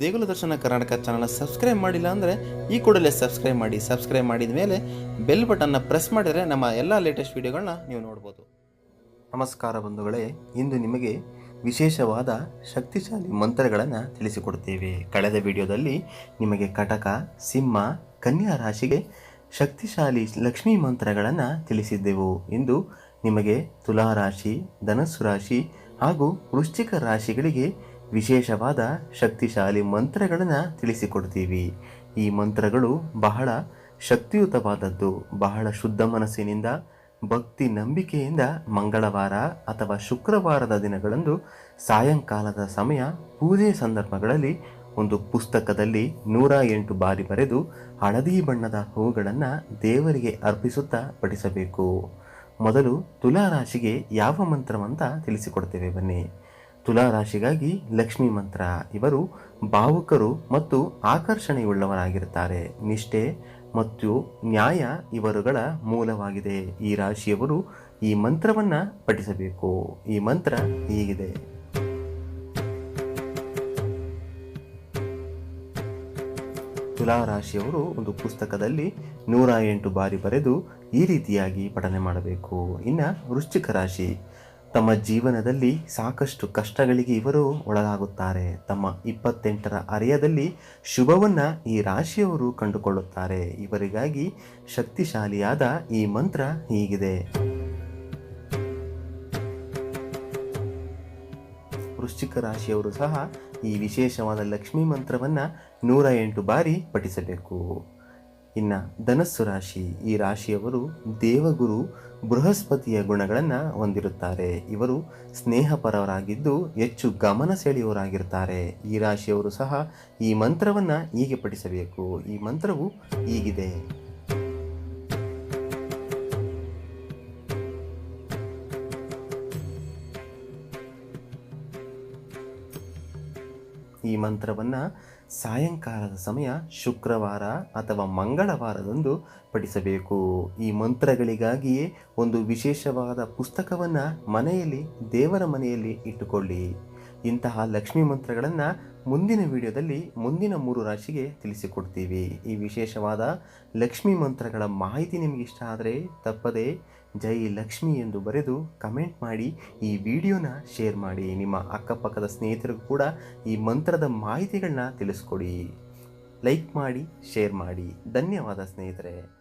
ದೇಗುಲ ದರ್ಶನ ಕರ್ನಾಟಕ ಚಾನಲ್ನ ಸಬ್ಸ್ಕ್ರೈಬ್ ಮಾಡಿಲ್ಲ ಅಂದರೆ ಈ ಕೂಡಲೇ ಸಬ್ಸ್ಕ್ರೈಬ್ ಮಾಡಿ ಸಬ್ಸ್ಕ್ರೈಬ್ ಮಾಡಿದ ಮೇಲೆ ಬೆಲ್ ಬಟನ್ನ ಪ್ರೆಸ್ ಮಾಡಿದರೆ ನಮ್ಮ ಎಲ್ಲ ಲೇಟೆಸ್ಟ್ ವಿಡಿಯೋಗಳನ್ನ ನೀವು ನೋಡ್ಬೋದು. ನಮಸ್ಕಾರ ಬಂಧುಗಳೇ, ಇಂದು ನಿಮಗೆ ವಿಶೇಷವಾದ ಶಕ್ತಿಶಾಲಿ ಮಂತ್ರಗಳನ್ನು ತಿಳಿಸಿಕೊಡ್ತೇವೆ. ಕಳೆದ ವಿಡಿಯೋದಲ್ಲಿ ನಿಮಗೆ ಕಟಕ, ಸಿಂಹ, ಕನ್ಯಾ ರಾಶಿಗೆ ಶಕ್ತಿಶಾಲಿ ಲಕ್ಷ್ಮೀ ಮಂತ್ರಗಳನ್ನು ತಿಳಿಸಿದ್ದೆವು. ಇಂದು ನಿಮಗೆ ತುಲಾ ರಾಶಿ ಧನಸ್ಸು ರಾಶಿ ಹಾಗೂ ವೃಶ್ಚಿಕ ರಾಶಿಗಳಿಗೆ ವಿಶೇಷವಾದ ಶಕ್ತಿಶಾಲಿ ಮಂತ್ರಗಳನ್ನು ತಿಳಿಸಿಕೊಡ್ತೀವಿ. ಈ ಮಂತ್ರಗಳು ಬಹಳ ಶಕ್ತಿಯುತವಾದದ್ದು. ಬಹಳ ಶುದ್ಧ ಮನಸ್ಸಿನಿಂದ, ಭಕ್ತಿ ನಂಬಿಕೆಯಿಂದ ಮಂಗಳವಾರ ಅಥವಾ ಶುಕ್ರವಾರದ ದಿನಗಳಂದು ಸಾಯಂಕಾಲದ ಸಮಯ ಪೂಜೆ ಸಂದರ್ಭಗಳಲ್ಲಿ ಒಂದು ಪುಸ್ತಕದಲ್ಲಿ ನೂರ ಎಂಟು ಬಾರಿ ಬರೆದು ಹಳದಿ ಬಣ್ಣದ ಹೂಗಳನ್ನು ದೇವರಿಗೆ ಅರ್ಪಿಸುತ್ತಾ ಪಠಿಸಬೇಕು ಮೊದಲು ತುಲಾ ರಾಶಿಗೆ ಯಾವ ಮಂತ್ರವಂತ ತಿಳಿಸಿಕೊಡ್ತೇವೆ ಬನ್ನಿ. ತುಲಾ ರಾಶಿಗಾಗಿ ಲಕ್ಷ್ಮಿ ಮಂತ್ರ. ಇವರು ಭಾವುಕರು ಮತ್ತು ಆಕರ್ಷಣೆಯುಳ್ಳವರಾಗಿರುತ್ತಾರೆ. ನಿಷ್ಠೆ ಮತ್ತು ನ್ಯಾಯ ಇವರುಗಳ ಮೂಲವಾಗಿದೆ. ಈ ರಾಶಿಯವರು ಈ ಮಂತ್ರವನ್ನು ಪಠಿಸಬೇಕು. ಈ ಮಂತ್ರ ಹೀಗಿದೆ. ತುಲಾ ರಾಶಿಯವರು ಒಂದು ಪುಸ್ತಕದಲ್ಲಿ ನೂರ ಎಂಟು ಬಾರಿ ಬರೆದು ಈ ರೀತಿಯಾಗಿ ಪಠನೆ ಮಾಡಬೇಕು. ಇನ್ನು ವೃಶ್ಚಿಕ ರಾಶಿ. ತಮ್ಮ ಜೀವನದಲ್ಲಿ ಸಾಕಷ್ಟು ಕಷ್ಟಗಳಿಗೆ ಇವರು ಒಳಗಾಗುತ್ತಾರೆ. ತಮ್ಮ ಇಪ್ಪತ್ತೆಂಟರ ಅರೆಯದಲ್ಲಿ ಶುಭವನ್ನು ಈ ರಾಶಿಯವರು ಕಂಡುಕೊಳ್ಳುತ್ತಾರೆ. ಇವರಿಗಾಗಿ ಶಕ್ತಿಶಾಲಿಯಾದ ಈ ಮಂತ್ರ ಹೀಗಿದೆ. ವೃಶ್ಚಿಕ ರಾಶಿಯವರು ಸಹ ಈ ವಿಶೇಷವಾದ ಲಕ್ಷ್ಮೀ ಮಂತ್ರವನ್ನು ನೂರ ಎಂಟು ಬಾರಿ ಪಠಿಸಬೇಕು. ಇನ್ನು ಧನಸ್ಸು ರಾಶಿ, ಈ ರಾಶಿಯವರು ದೇವಗುರು, ಬೃಹಸ್ಪತಿಯ ಗುಣಗಳನ್ನು ಹೊಂದಿರುತ್ತಾರೆ. ಇವರು ಸ್ನೇಹಪರವರಾಗಿದ್ದು ಹೆಚ್ಚು ಗಮನ ಸೆಳೆಯುವರಾಗಿರ್ತಾರೆ ಈ ರಾಶಿಯವರು ಸಹ ಈ ಮಂತ್ರವನ್ನು ಹೀಗೆ ಪಠಿಸಬೇಕು. ಈ ಮಂತ್ರವು ಹೀಗಿದೆ. ಈ ಮಂತ್ರವನ್ನು ಸಾಯಂಕಾಲದ ಸಮಯ ಶುಕ್ರವಾರ ಅಥವಾ ಮಂಗಳವಾರದಂದು ಪಠಿಸಬೇಕು. ಈ ಮಂತ್ರಗಳಿಗಾಗಿಯೇ ಒಂದು ವಿಶೇಷವಾದ ಪುಸ್ತಕವನ್ನು ಮನೆಯಲ್ಲಿ ದೇವರ ಮನೆಯಲ್ಲಿ ಇಟ್ಟುಕೊಳ್ಳಿ. ಇಂತಹ ಲಕ್ಷ್ಮೀ ಮಂತ್ರಗಳನ್ನು ಮುಂದಿನ ವಿಡಿಯೋದಲ್ಲಿ ಮುಂದಿನ ಮೂರು ರಾಶಿಗೆ ತಿಳಿಸಿಕೊಡ್ತೀವಿ. ಈ ವಿಶೇಷವಾದ ಲಕ್ಷ್ಮೀ ಮಂತ್ರಗಳ ಮಾಹಿತಿ ನಿಮಗೆ ಇಷ್ಟ ಆದರೆ ತಪ್ಪದೆ ಜೈ ಲಕ್ಷ್ಮಿ ಎಂದು ಬರೆದು ಕಮೆಂಟ್ ಮಾಡಿ, ಈ ವಿಡಿಯೋನ ಶೇರ್ ಮಾಡಿ. ನಿಮ್ಮ ಅಕ್ಕಪಕ್ಕದ ಸ್ನೇಹಿತರಿಗೂ ಕೂಡ ಈ ಮಂತ್ರದ ಮಾಹಿತಿಗಳನ್ನ ತಿಳಿಸ್ಕೊಡಿ. ಲೈಕ್ ಮಾಡಿ, ಶೇರ್ ಮಾಡಿ. ಧನ್ಯವಾದ ಸ್ನೇಹಿತರೆ.